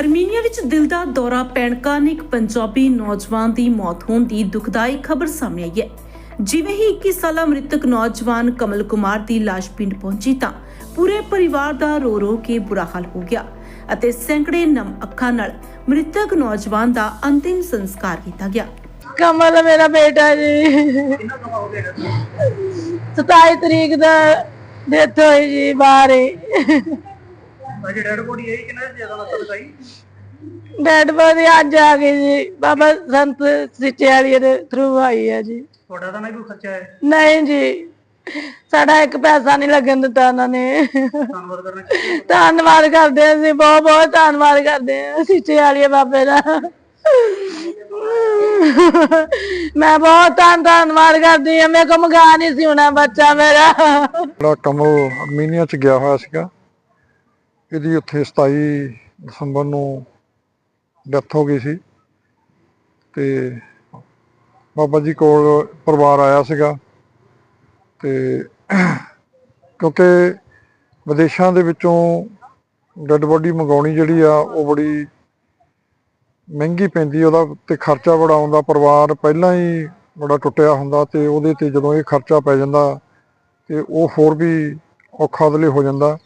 Armenia ਵਿੱਚ ਦਿਲ ਦਾ ਦੌਰਾ ਪੈਣ ਕਾਰਨ ਇੱਕ ਪੰਜਾਬੀ ਨੌਜਵਾਨ ਦੀ ਮੌਤ ਹੋਣ ਦੀ ਦੁਖਦਾਈ ਖਬਰ ਸਾਹਮਣੇ ਆਈ ਹੈ। ਜਿਵੇਂ ਹੀ 21 ਸਾਲਾ ਮ੍ਰਿਤਕ ਨੌਜਵਾਨ ਕਮਲ ਕੁਮਾਰ ਦੀ ਲਾਸ਼ ਪਿੰਡ ਪਹੁੰਚੀ ਤਾਂ ਪੂਰੇ ਪਰਿਵਾਰ ਦਾ ਰੋ ਰੋ ਕੇ ਬੁਰਾ ਹਾਲ ਹੋ ਗਿਆ ਅਤੇ ਸੈਂਕੜੇ ਨਮ ਅੱਖਾਂ ਨਾਲ ਮ੍ਰਿਤਕ ਨੌਜਵਾਨ ਦਾ ਅੰਤਿਮ ਸੰਸਕਾਰ ਕੀਤਾ ਗਿਆ। ਕਮਲ ਮੇਰਾ ਬੇਟਾ ਜੀ। 27 ਤਰੀਕ ਦਾ ਡੈਥ ਹੋਈ ਜੀ, ਬਾਹਰ ਡੈਡ ਬੋਡੀ ਹੈ ਕਿੰਨਾ ਜ਼ਿਆਦਾ ਨਸਲ ਲਗਾਈ ਡੈਡ ਬੋਡੀ ਅੱਜ ਆ ਗਈ ਜੀ ਬਾਬਾ ਸੰਤ ਸਿੱਚੇ ਵਾਲੀ ਦੇ ਥਰੂ ਆਈ ਹੈ ਜੀ। ਤੁਹਾਡਾ ਤਾਂ ਨਹੀਂ ਕੋਈ ਖਰਚਾ ਹੈ? ਨਹੀਂ ਜੀ ਸਾਡਾ ਇੱਕ ਪੈਸਾ ਨਹੀਂ ਲੱਗਣ ਦਿੱਤਾ ਉਹਨਾਂ ਨੇ। ਧੰਨਵਾਦ ਕਰਨਾ ਚਾਹੀਦਾ ਧੰਨਵਾਦ ਕਰਦੇ ਹਾਂ ਅਸੀਂ ਬਹੁਤ ਬਹੁਤ ਧੰਨਵਾਦ ਕਰਦੇ ਹਾਂ ਸਿੱਚੇ ਵਾਲੀ ਬਾਬੇ ਦਾ। ਮੈਂ ਬਹੁਤ ਧੰਨ ਧੰਨਵਾਦ ਕਰਦੀ ਹਾਂ ਮੇਰੇ ਕੋਲ ਮਗਾ ਨਹੀਂ ਸੀ ਹੋਣਾ ਬੱਚਾ ਮੇਰਾ। ਜਿਹੜਾ ਕਮਲ ਅਰਮੀਨੀਆ ਚ ਗਿਆ ਹੋਇਆ ਸੀਗਾ। ਇਹਦੀ ਉੱਥੇ 27 ਦਸੰਬਰ ਨੂੰ ਡੈਥ ਹੋ ਗਈ ਸੀ ਤੇ ਬਾਬਾ ਜੀ ਕੋਲ ਪਰਿਵਾਰ ਆਇਆ ਸੀਗਾ ਤੇ ਕਿਉਂਕਿ ਵਿਦੇਸ਼ਾਂ ਦੇ ਵਿੱਚੋਂ ਡੈੱਡ ਬੋਡੀ ਮੰਗਾਉਣੀ ਜਿਹੜੀ ਆ, ਉਹ ਬੜੀ ਮਹਿੰਗੀ ਪੈਂਦੀ ਉਹਦਾ ਤੇ ਖਰਚਾ ਬੜਾ ਆਉਂਦਾ, ਪਰਿਵਾਰ ਪਹਿਲਾਂ ਹੀ ਬੜਾ ਟੁੱਟਿਆ ਹੁੰਦਾ ਤੇ ਉਹਦੇ ਤੇ ਜਦੋਂ ਇਹ ਖਰਚਾ ਪੈ ਜਾਂਦਾ ਤੇ ਉਹ ਹੋਰ ਵੀ ਔਖਾ ਉਹਦੇ ਲਈ ਹੋ ਜਾਂਦਾ।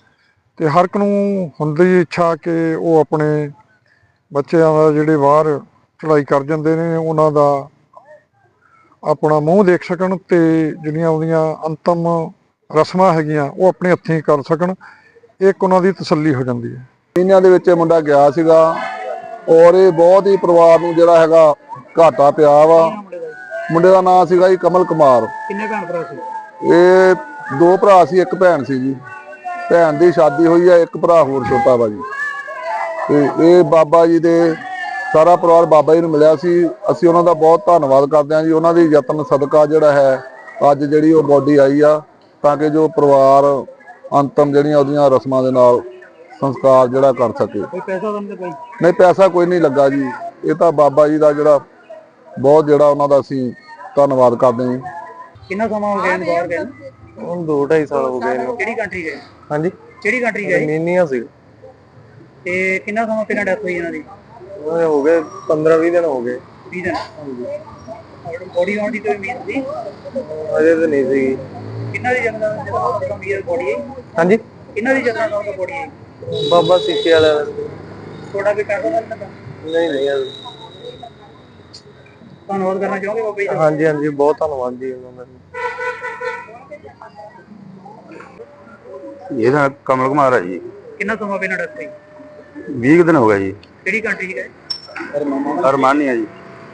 ਤੇ ਹਰ ਇੱਕ ਨੂੰ ਹੁੰਦੀ ਇੱਛਾ ਕਿ ਉਹ ਆਪਣੇ ਬੱਚਿਆਂ ਦਾ ਜਿਹੜੇ ਬਾਹਰ ਚੜ੍ਹਾਈ ਕਰ ਜਾਂਦੇ ਨੇ ਉਹਨਾਂ ਦਾ ਆਪਣਾ ਮੂੰਹ ਦੇਖ ਸਕਣ ਤੇ ਜਿਹੜੀਆਂ ਉਹਦੀਆਂ ਅੰਤਮ ਰਸਮਾਂ ਹੈਗੀਆਂ ਉਹ ਆਪਣੇ ਹੱਥੀਂ ਕਰ ਸਕਣ। ਇੱਕ ਉਹਨਾਂ ਦੀ ਤਸੱਲੀ ਹੋ ਜਾਂਦੀ ਹੈ। ਇਹਨਾਂ ਦੇ ਵਿੱਚ ਇਹ ਮੁੰਡਾ ਗਿਆ ਸੀਗਾ ਔਰ ਇਹ ਬਹੁਤ ਹੀ ਪਰਿਵਾਰ ਨੂੰ ਜਿਹੜਾ ਹੈਗਾ ਘਾਟਾ ਪਿਆ ਵਾ। ਮੁੰਡੇ ਦਾ ਨਾਮ ਸੀਗਾ ਜੀ ਕਮਲ ਕੁਮਾਰ। ਕਿੰਨੇ ਭੈਣ ਭਰਾ ਸੀ? ਇਹ ਦੋ ਭਰਾ ਸੀ ਇੱਕ ਭੈਣ ਸੀ ਜੀ। ਭੈਣ ਦੀ ਸ਼ਾਦੀ ਹੋਈ ਹੈ ਇੱਕ ਭਰਾ ਹੋਰ ਛੋਟਾ ਵਾ ਜੀ। ਤੇ ਇਹ ਬਾਬਾ ਜੀ ਦੇ ਸਾਰਾ ਪਰਿਵਾਰ ਬਾਬਾ ਜੀ ਨੂੰ ਮਿਲਿਆ ਸੀ। ਅਸੀਂ ਉਹਨਾਂ ਦਾ ਬਹੁਤ ਧੰਨਵਾਦ ਕਰਦੇ ਹਾਂ ਜੀ। ਉਹਨਾਂ ਦੀ ਯਤਨ ਸਦਕਾ ਜਿਹੜਾ ਹੈ ਅੱਜ ਜਿਹੜੀ ਉਹ ਬੋਡੀ ਆਈ ਆ ਤਾਂ ਕਿ ਜੋ ਪਰਿਵਾਰ ਅੰਤਮ ਜਿਹੜੀਆਂ ਉਹਦੀਆਂ ਰਸਮਾਂ ਦੇ ਨਾਲ ਸੰਸਕਾਰ ਜਿਹੜਾ ਕਰ ਸਕੇ। ਕੋਈ ਪੈਸਾ ਤਾਂ ਨਹੀਂ ਕੋਈ ਨਹੀਂ ਪੈਸਾ ਕੋਈ ਨਹੀਂ ਲੱਗਾ ਜੀ। ਇਹ ਤਾਂ ਬਾਬਾ ਜੀ ਦਾ ਜਿਹੜਾ ਬਹੁਤ ਜਿਹੜਾ ਉਹਨਾਂ ਦਾ ਅਸੀਂ ਧੰਨਵਾਦ ਕਰਦੇ ਹਾਂ ਜੀ। ਕਿੰਨਾ ਸਮਾਂ ਹੋ ਗਿਆ ਇਹਨੂੰ ਬਾਹਰ ਗਏ ਹੁਣ 2.5 ਸਾਲ ਹੋ ਗਏ ਨੇ ਕਿਹੜੀ ਕੰਟਰੀ ਗਏ? ਹਾਂਜੀ। ਕਿਹੜੀ ਕੰਟਰੀ ਗਏ? ਅਰਮੀਨੀਆ ਸੀ। ਤੇ ਕਿੰਨਾ ਸਮਾਂ ਪਹਿਲਾਂ ਡੈਥ ਹੋਈ ਇਹਨਾਂ ਦੀ? ਉਹ ਹੋ ਗਏ 15 20 ਦਿਨ ਹੋ ਗਏ। 20 ਦਿਨ? ਬੋਡੀ ਆਉਣ ਦੀ ਕੋਈ ਉਮੀਦ ਸੀ? ਅਜੇ ਤਾਂ ਨਹੀਂ ਸੀ ਕਿੰਨਾ ਦੀ ਜਨਤਾ ਦਾ ਗੰਭੀਰ ਬੋਡੀ ਹੈ ਹਾਂਜੀ। ਕਿੰਨਾ ਦੀ ਜਨਤਾ ਦਾ ਬੋਡੀ ਹੈ ਬਾਬਾ ਸਿੱਕੇ ਵਾਲਾ ਥੋੜਾ ਵੀ ਪੈਸਾ ਤਾਂ ਨਹੀਂ ਨਹੀਂ। ਧੰਨਵਾਦ ਕਰਨਾ ਚਾਹੋਗੇ ਬਾਬਾ ਜੀ ਦਾ? ਹਾਂਜੀ ਹਾਂਜੀ ਬਹੁਤ ਧੰਨਵਾਦ ਜੀ ਉਹਨਾਂ ਦਾ। ਇਹਦਾ ਕਮਲ ਕੁਮਾਰ ਹੈ ਜੀ। ਕਿੰਨਾ ਸਮਾਂ ਪਹਿਲਾਂ ਡੈਥ ਹੋਈ? 20 ਕੁ ਦਿਨ ਹੋ ਗਏ ਜੀ। ਕਿਹੜੀ ਕੰਟਰੀ ਗਏ ਅਰਮਾਨੀ ਹੈ ਜੀ।